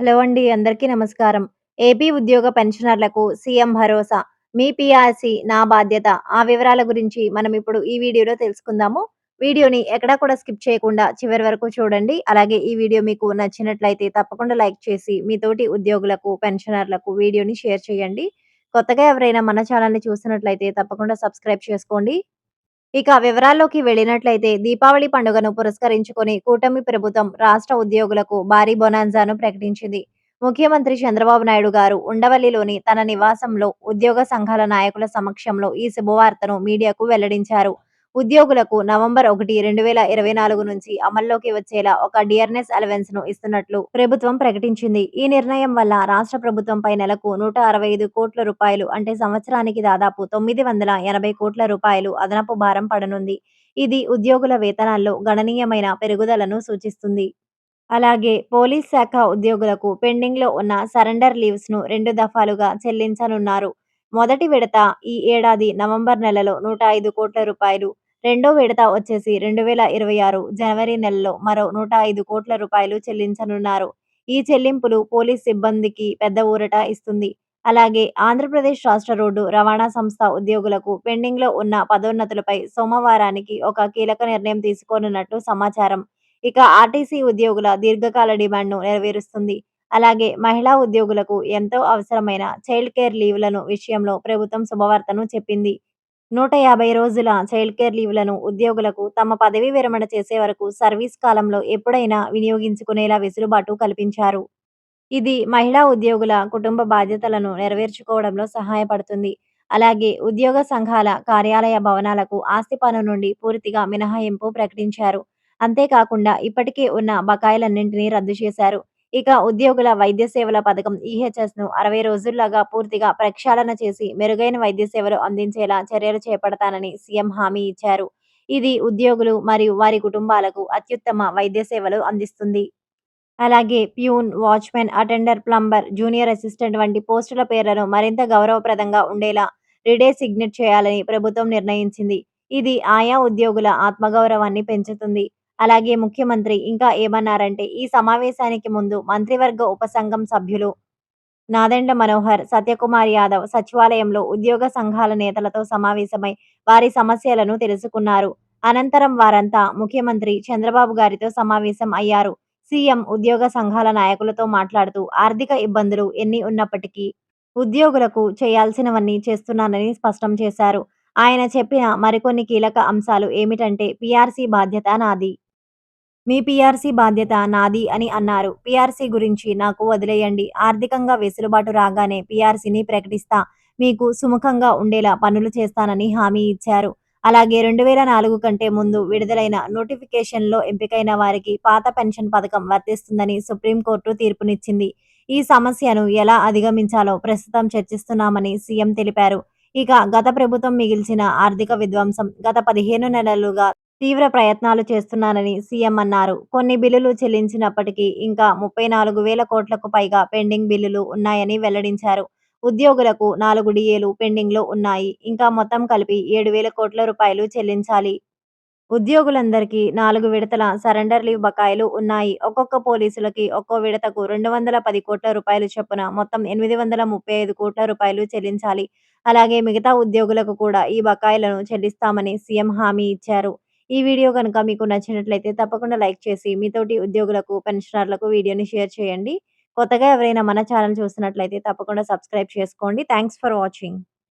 Hello అండి. అందరికీ నమస్కారం. ఏపీ ఉద్యోగ పెన్షనర్లకు సీఎం భరోసా. మీ పీఆర్సీ నా బాధ్యత. ఆ వివరాల గురించి మనం ఇప్పుడు ఈ వీడియోలో తెలుసుకుందాము. వీడియోని ఎక్కడా కూడా స్కిప్ చేయకుండా చివరి వరకు చూడండి. అలాగే ఈ వీడియో మీకు నచ్చినట్లయితే తప్పకుండా లైక్ చేసి మీ తోటి ఉద్యోగులకు, పెన్షనర్లకు వీడియోని షేర్ చేయండి. కొత్తగా ఎవరైనా మన ఛానల్‌ని చూసినట్లయితే తప్పకుండా సబ్స్క్రైబ్ చేసుకోండి. ఇక వివరాల్లోకి వెళ్ళినట్లయితే దీపావళి పండుగను పురస్కరించుకొని కూటమి ప్రభుత్వం రాష్ట్ర ఉద్యోగులకు భారీ బొనాన్జాను ప్రకటించింది. ముఖ్యమంత్రి చంద్రబాబు నాయుడు గారు ఉండవల్లిలోని తన నివాసంలో ఉద్యోగ సంఘాల నాయకుల సమక్షంలో ఈ శుభవార్తను మీడియాకు వెల్లడించారు. ఉద్యోగులకు నవంబర్ ఒకటి రెండు వేల ఇరవై నాలుగు నుంచి అమల్లోకి వచ్చేలా ఒక డియర్నెస్ అలవెన్స్‌ను ఇస్తున్నట్లు ప్రభుత్వం ప్రకటించింది. ఈ నిర్ణయం వల్ల రాష్ట్ర ప్రభుత్వంపై నెలకు నూట అరవై ఐదు కోట్ల రూపాయలు అంటే సంవత్సరానికి దాదాపు తొమ్మిది వందల ఎనభై కోట్ల రూపాయలు అదనపు భారం పడనుంది. ఇది ఉద్యోగుల వేతనాల్లో గణనీయమైన పెరుగుదలను సూచిస్తుంది. అలాగే పోలీస్ శాఖ ఉద్యోగులకు పెండింగ్‌లో ఉన్న సరెండర్ లీవ్స్ను రెండు దఫాలుగా చెల్లించనున్నారు. మొదటి విడత ఈ ఏడాది నవంబర్ నెలలో నూట ఐదు కోట్ల రూపాయలు, రెండో విడత వచ్చేసి రెండు వేల ఇరవై ఆరు జనవరి నెలలో మరో నూట ఐదు కోట్ల రూపాయలు చెల్లించనున్నారు. ఈ చెల్లింపులు పోలీస్ సిబ్బందికి పెద్ద ఊరట ఇస్తుంది. అలాగే ఆంధ్రప్రదేశ్ రాష్ట్ర రోడ్డు రవాణా సంస్థ ఉద్యోగులకు పెండింగ్‌లో ఉన్న పదోన్నతులపై సోమవారానికి ఒక కీలక నిర్ణయం తీసుకోనున్నట్లు సమాచారం. ఇక ఆర్టీసీ ఉద్యోగుల దీర్ఘకాల డిమాండ్‌ను నెరవేరుస్తుంది. అలాగే మహిళా ఉద్యోగులకు ఎంతో అవసరమైన చైల్డ్ కేర్ లీవ్‌లను విషయంలో ప్రభుత్వం శుభవార్తను చెప్పింది. నూట యాభై రోజుల చైల్డ్ కేర్ లీవ్‌లను ఉద్యోగులకు తమ పదవీ విరమణ చేసే వరకు సర్వీస్ కాలంలో ఎప్పుడైనా వినియోగించుకునేలా వెసులుబాటు కల్పించారు. ఇది మహిళా ఉద్యోగుల కుటుంబ బాధ్యతలను నెరవేర్చుకోవడంలో సహాయపడుతుంది. అలాగే ఉద్యోగ సంఘాల కార్యాలయ భవనాలకు ఆస్తి పన్ను నుండి పూర్తిగా మినహాయింపు ప్రకటించారు. అంతేకాకుండా ఇప్పటికే ఉన్న బకాయిలన్నింటినీ రద్దు చేశారు. ఇక ఉద్యోగుల వైద్య సేవల పథకం ఈహెచ్ఎస్‌ను అరవై రోజుల్లోగా పూర్తిగా ప్రక్షాళన చేసి మెరుగైన వైద్య సేవలు అందించేలా చర్యలు చేపడతానని సీఎం హామీ ఇచ్చారు. ఇది ఉద్యోగులు మరియు వారి కుటుంబాలకు అత్యుత్తమ వైద్య సేవలు అందిస్తుంది. అలాగే peon, watchman, attender, plumber, junior assistant వంటి పోస్టుల పేర్లను మరింత గౌరవప్రదంగా ఉండేలా రిడేసిగ్నేట్ చేయాలని ప్రభుత్వం నిర్ణయించింది. ఇది ఆయా ఉద్యోగుల ఆత్మగౌరవాన్ని పెంచుతుంది. అలాగే ముఖ్యమంత్రి ఇంకా ఏమన్నారంటే ఈ సమావేశానికి ముందు మంత్రివర్గ ఉపసంఘం సభ్యులు నాదెండ మనోహర్, సత్యకుమార్ యాదవ్ సచివాలయంలో ఉద్యోగ సంఘాల నేతలతో సమావేశమై వారి సమస్యలను తెలుసుకున్నారు. అనంతరం వారంతా ముఖ్యమంత్రి చంద్రబాబు గారితో సమావేశం అయ్యారు. సీఎం ఉద్యోగ సంఘాల నాయకులతో మాట్లాడుతూ ఆర్థిక ఇబ్బందులు ఎన్ని ఉన్నప్పటికీ ఉద్యోగులకు చేయాల్సినవన్నీ చేస్తున్నానని స్పష్టం చేశారు. ఆయన చెప్పిన మరికొన్ని కీలక అంశాలు ఏమిటంటే పీఆర్సీ బాధ్యత నాది. మీ పీఆర్సీ బాధ్యత నాది అని అన్నారు. పీఆర్సీ గురించి నాకు వదిలేయండి. ఆర్థికంగా వెసులుబాటు రాగానే పీఆర్సీని ప్రకటిస్తా. మీకు సుముఖంగా ఉండేలా పనులు చేస్తానని హామీ ఇచ్చారు. అలాగే రెండు వేల నాలుగు కంటే ముందు విడుదలైన నోటిఫికేషన్‌లో ఎంపికైన వారికి పాత పెన్షన్ పథకం వర్తిస్తుందని సుప్రీంకోర్టు తీర్పునిచ్చింది. ఈ సమస్యను ఎలా అధిగమించాలో ప్రస్తుతం చర్చిస్తున్నామని సీఎం తెలిపారు. ఇక గత ప్రభుత్వం మిగిల్చిన ఆర్థిక విధ్వంసం గత పదిహేను నెలలుగా తీవ్ర ప్రయత్నాలు చేస్తున్నానని సీఎం అన్నారు. కొన్ని బిల్లులు చెల్లించినప్పటికీ ఇంకా ముప్పై నాలుగు వేల కోట్లకు పైగా పెండింగ్ బిల్లులు ఉన్నాయని వెల్లడించారు. ఉద్యోగులకు నాలుగు డీఏలు పెండింగ్‌లో ఉన్నాయి. ఇంకా మొత్తం కలిపి ఏడు వేల కోట్ల రూపాయలు చెల్లించాలి. ఉద్యోగులందరికీ నాలుగు విడతల సరెండర్ లీవ్ బకాయిలు ఉన్నాయి. ఒక్కొక్క పోలీసులకి ఒక్కో విడతకు రెండు వందల పది కోట్ల రూపాయలు చొప్పున మొత్తం ఎనిమిది వందల ముప్పై ఐదు కోట్ల రూపాయలు చెల్లించాలి. అలాగే మిగతా ఉద్యోగులకు కూడా ఈ బకాయిలను చెల్లిస్తామని సీఎం హామీ ఇచ్చారు. ఈ వీడియో కనుక మీకు నచ్చినట్లయితే తప్పకుండా లైక్ చేసి మీ తోటి ఉద్యోగులకు, పెన్షనర్లకు వీడియోని షేర్ చేయండి. కొత్తగా ఎవరైనా మన ఛానల్ చూస్తున్నట్లయితే తప్పకుండా సబ్స్క్రైబ్ చేసుకోండి. Thanks for watching.